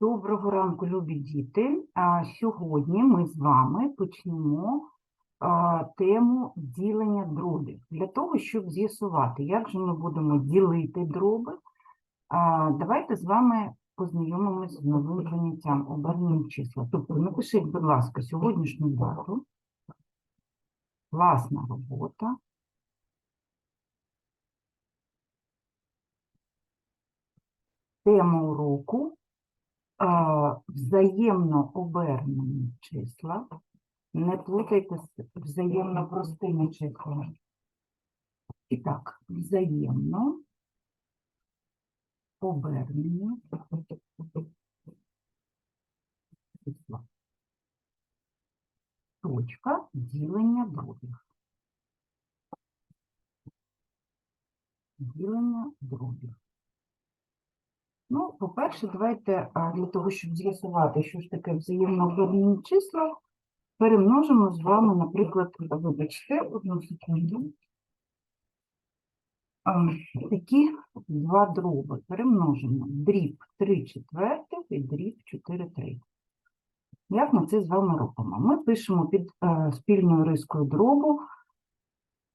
Доброго ранку, любі діти. Сьогодні ми з вами почнемо тему ділення дробів. Для того, щоб з'ясувати, як же ми будемо ділити дроби, давайте з вами познайомимося з новим заняттям обернені числа. Тобто напишіть, будь ласка, сьогоднішню дату, класна робота. Тема уроку взаємно обернені числа. Не плутайте з взаємно простими числами. І так, взаємно обернені числа. Точка ділення дробів. Ділення дробів. По-перше, давайте для того, щоб з'ясувати, що ж таке взаємообернені числа, перемножимо з вами, наприклад, вибачте, одну секунду. Такі два дроби перемножимо. Дріб 3 четвертих і дріб 4 третіх. Як ми це з вами робимо? Ми пишемо під е, спільною рискою дробу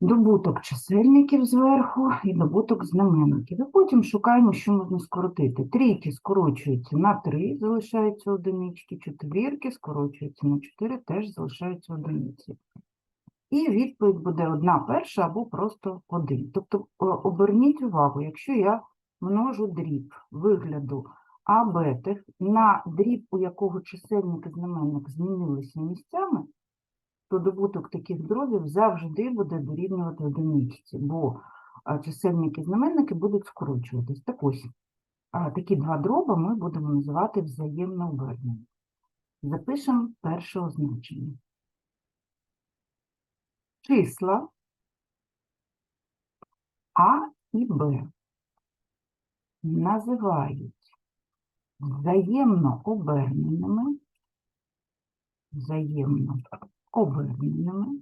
добуток чисельників зверху і добуток знаменників. І потім шукаємо, що можна скоротити. Трійки скорочуються на 3, залишаються одинички, четвірки скорочуються на 4, теж залишаються одиниці. І відповідь буде одна перша або просто один. Тобто оберніть увагу, якщо я множу дріб вигляду А бетих на дріб, у якого чисельник і знаменник змінилися місцями, то добуток таких дробів завжди буде дорівнювати одиничці, бо чисельники і знаменники будуть скорочуватись. Так ось, такі два дроби ми будемо називати взаємно обернені. Запишемо перше означення. Числа А і Б називають взаємно оберненими, взаємно оберненими,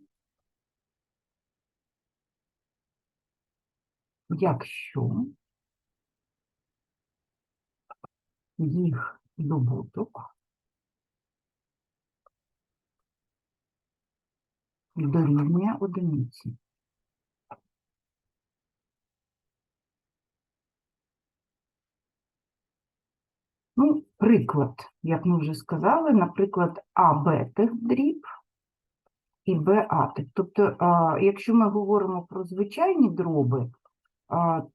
якщо їх добуток дорівнює одиниці. Ну, приклад, як ми вже сказали, наприклад, А бетих дріб і Б. Тобто, якщо ми говоримо про звичайні дроби,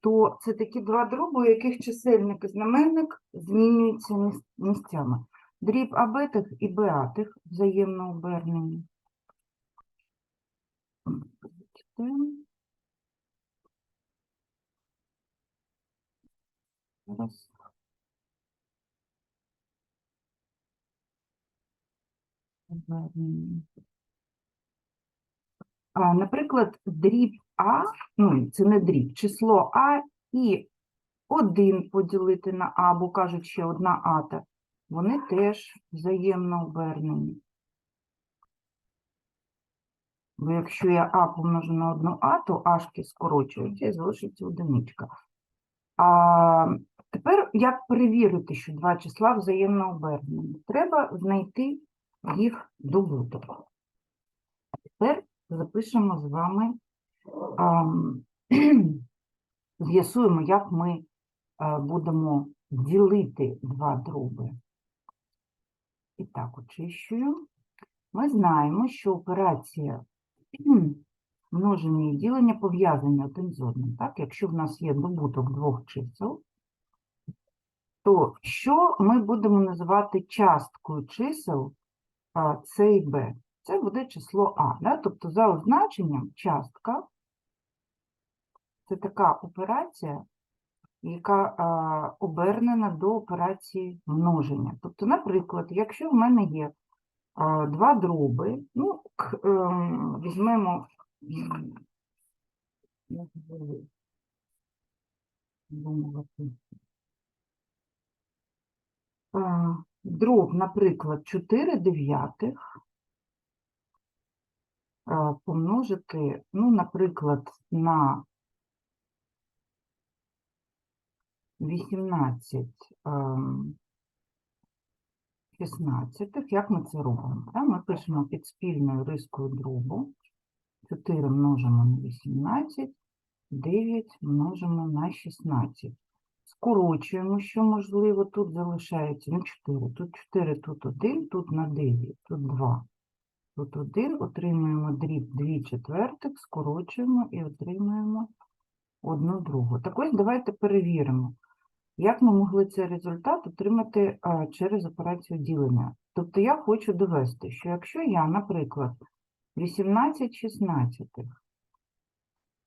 то це такі два дроби, у яких чисельник і знаменник змінюються місцями. Дріб А бетих і Б атих взаємно обернені. Зараз. Обернені. Наприклад, дріб А, ну, це не дріб, число А і 1 поділити на А, бо кажуть, ще одна ата, вони теж взаємно обернені. Бо якщо я А помножу на одну А, то Ашки скорочуються і залишиться одиничка. А тепер як перевірити, що два числа взаємно обернені? Треба знайти їх добуток. Тепер запишемо з вами, з'ясуємо, як ми будемо ділити два дроби. І так, очищую. Ми знаємо, що операція множення і ділення пов'язані один з одним. Так? Якщо в нас є добуток двох чисел, то що ми будемо називати часткою чисел а, С і Б? Це буде число А. Да? Тобто за означенням частка це така операція, яка а, обернена до операції множення. Тобто, наприклад, якщо в мене є а, два дроби, ну, к- ем, візьмемо як. Дроб, наприклад, 4 дев'ятих помножити, ну, наприклад, на 18 ем, шістнадцятих. Як ми це робимо? Ми пишемо під спільною рискою дробу. 4 множимо на 18, 9 множимо на 16. Скорочуємо, що можливо, тут залишається ну, 4. Тут 4, тут 1, тут на 9, тут 2. Тут 1, отримуємо дріб 2 четвертих, скорочуємо і отримуємо 1 другу. Так ось давайте перевіримо, як ми могли цей результат отримати через операцію ділення. Тобто я хочу довести, що якщо я, наприклад, 18 шістнадцятих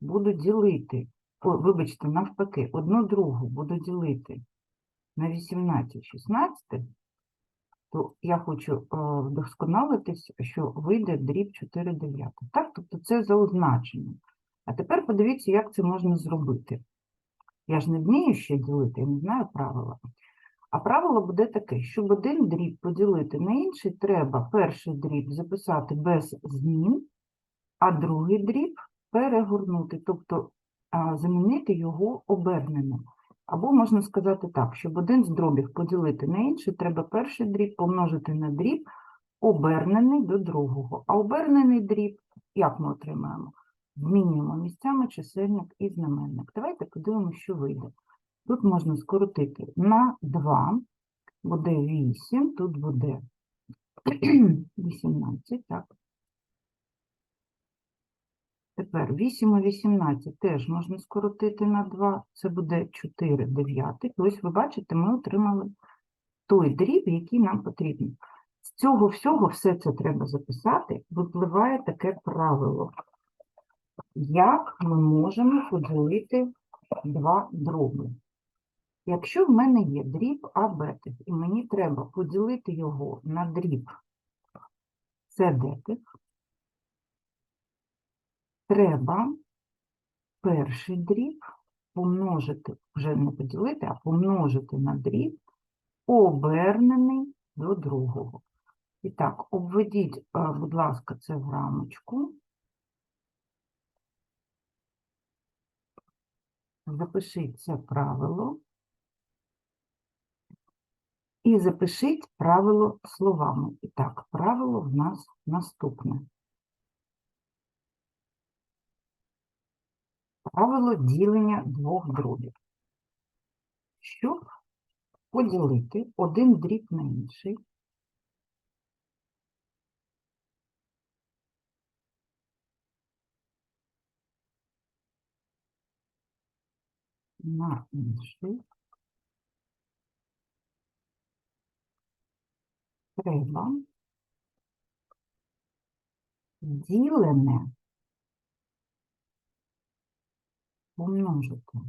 буду ділити, вибачте, навпаки, одну другу буду ділити на 18 шістнадцятих, то я хочу е, вдосконалитись, що вийде дріб 4 дев'ятих. Так, тобто це за означенням. А тепер подивіться, як це можна зробити. Я ж не вмію ще ділити, я не знаю правила. А правило буде таке, щоб один дріб поділити на інший, треба перший дріб записати без змін, а другий дріб перегорнути, тобто замінити його оберненим. Або можна сказати так, щоб один з дробів поділити на інший, треба перший дріб помножити на дріб, обернений до другого. А обернений дріб, як ми отримаємо? Змінюємо місцями чисельник і знаменник. Давайте подивимося, що вийде. Тут можна скоротити на 2, буде 8, тут буде 18, так. Тепер 8 і 18 теж можна скоротити на 2, це буде 4 дев'ятих. Ось ви бачите, ми отримали той дріб, який нам потрібен. З цього всього все це треба записати, випливає таке правило. Як ми можемо поділити два дроби? Якщо в мене є дріб А і мені треба поділити його на дріб С детих, треба перший дріб помножити, вже не поділити, а помножити на дріб, обернений до другого. І так, обведіть, е, будь ласка, це в рамочку. Запишіть це правило. І запишіть правило словами. І так, правило в нас наступне. Правило ділення двох дробів. Щоб поділити один дріб на інший, на інший, треба ділене помножити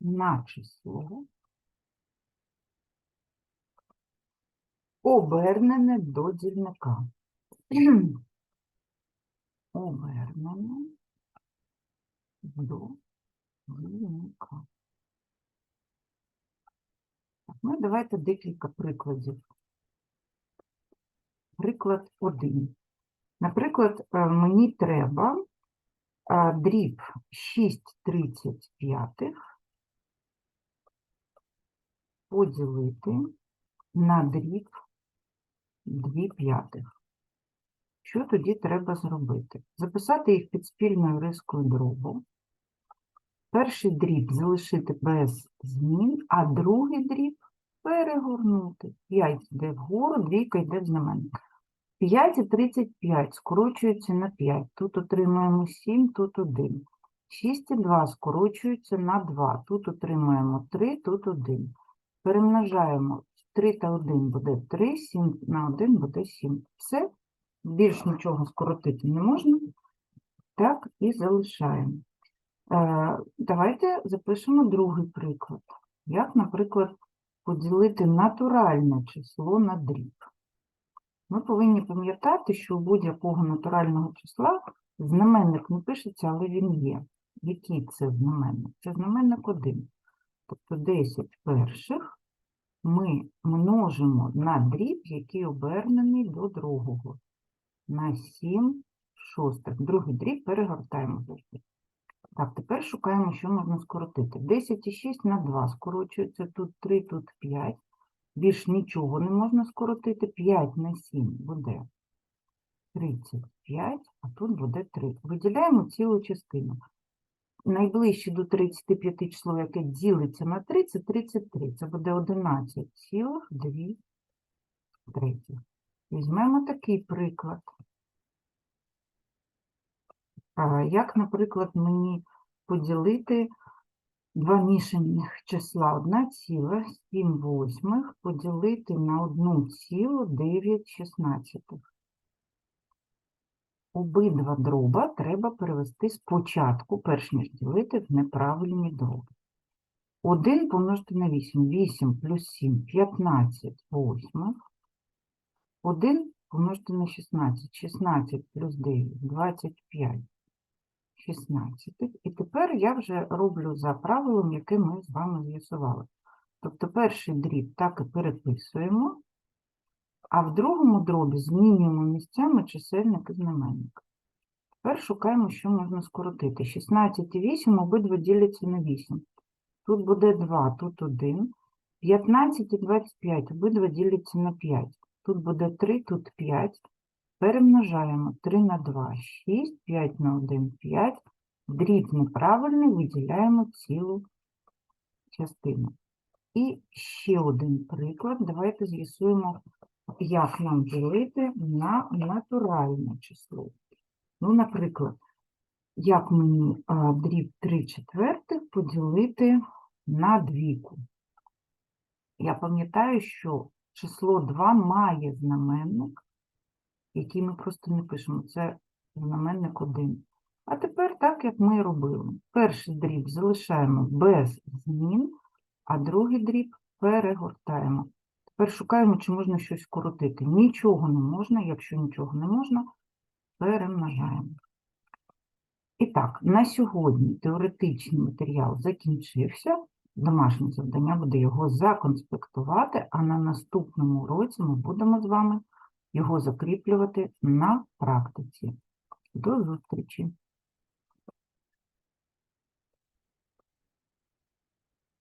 на число, обернене до дільника. Обернене до дільника. Ну, давайте декілька прикладів. Приклад 1. Наприклад, е, мені треба е, дріб 6,35 поділити на дріб 2 п'ятих. Що тоді треба зробити? Записати їх під спільною рискою дробу. Перший дріб залишити без змін, а другий дріб перегорнути. 5 йде вгору, двійка йде в знаменник. 5 і 35 скорочуються на 5. Тут отримуємо 7, тут 1. 6 і 2 скорочуються на 2. Тут отримуємо 3, тут 1. Перемножаємо 3 та 1 буде 3, 7 на 1 буде 7. Все, більш нічого скоротити не можна. Так і залишаємо. Е, Давайте запишемо другий приклад. Як, наприклад, поділити натуральне число на дріб. Ми повинні пам'ятати, що у будь-якого натурального числа знаменник не пишеться, але він є. Який це знаменник? Це знаменник 1. Тобто 10 перших ми множимо на дріб, який обернений до другого. На 7 шостих. Другий дріб перегортаємо завжди. Так, тепер шукаємо, що можна скоротити. 10,6 на 2 скорочується, тут 3, тут 5. Більш нічого не можна скоротити. 5 на 7 буде 35, а тут буде 3. Виділяємо цілу частину. Найближче до 35 число, яке ділиться на 3, це 33. Це буде 11,2. Візьмемо такий приклад. Як, наприклад, мені поділити два мішаних числа 1,7 восьмих поділити на 1,9 шістнадцятих. Обидва дроба треба перевести спочатку, перш ніж ділити в неправильні дроби. 1 помножити на 8. 8 плюс 7 – 15 восьмих. 1 помножити на 16. 16 плюс 9 – 25 шістнадцятих. І тепер я вже роблю за правилом, яке ми з вами з'ясували. Тобто перший дріб так і переписуємо, а в другому дробі змінюємо місцями чисельник і знаменник. Тепер шукаємо, що можна скоротити. 16 і 8 обидва діляться на 8. Тут буде 2, тут 1. 15 і 25 обидва діляться на 5. Тут буде 3, тут 5. Перемножаємо 3 на 2 – 6, 5 на 1 – 5. Дріб неправильний, виділяємо цілу частину. І ще один приклад. Давайте з'ясуємо, як нам ділити на натуральне число. Ну, наприклад, як мені дріб 3 четвертих поділити на двійку. Я пам'ятаю, що число 2 має знаменник, який ми просто не пишемо. Це знаменник 1. А тепер так, як ми робили. Перший дріб залишаємо без змін, а другий дріб перегортаємо. Тепер шукаємо, чи можна щось скоротити. Нічого не можна, якщо нічого не можна, перемножаємо. І так, на сьогодні теоретичний матеріал закінчився. Домашнє завдання буде його законспектувати, а на наступному уроці ми будемо з вами його закріплювати на практиці. До зустрічі!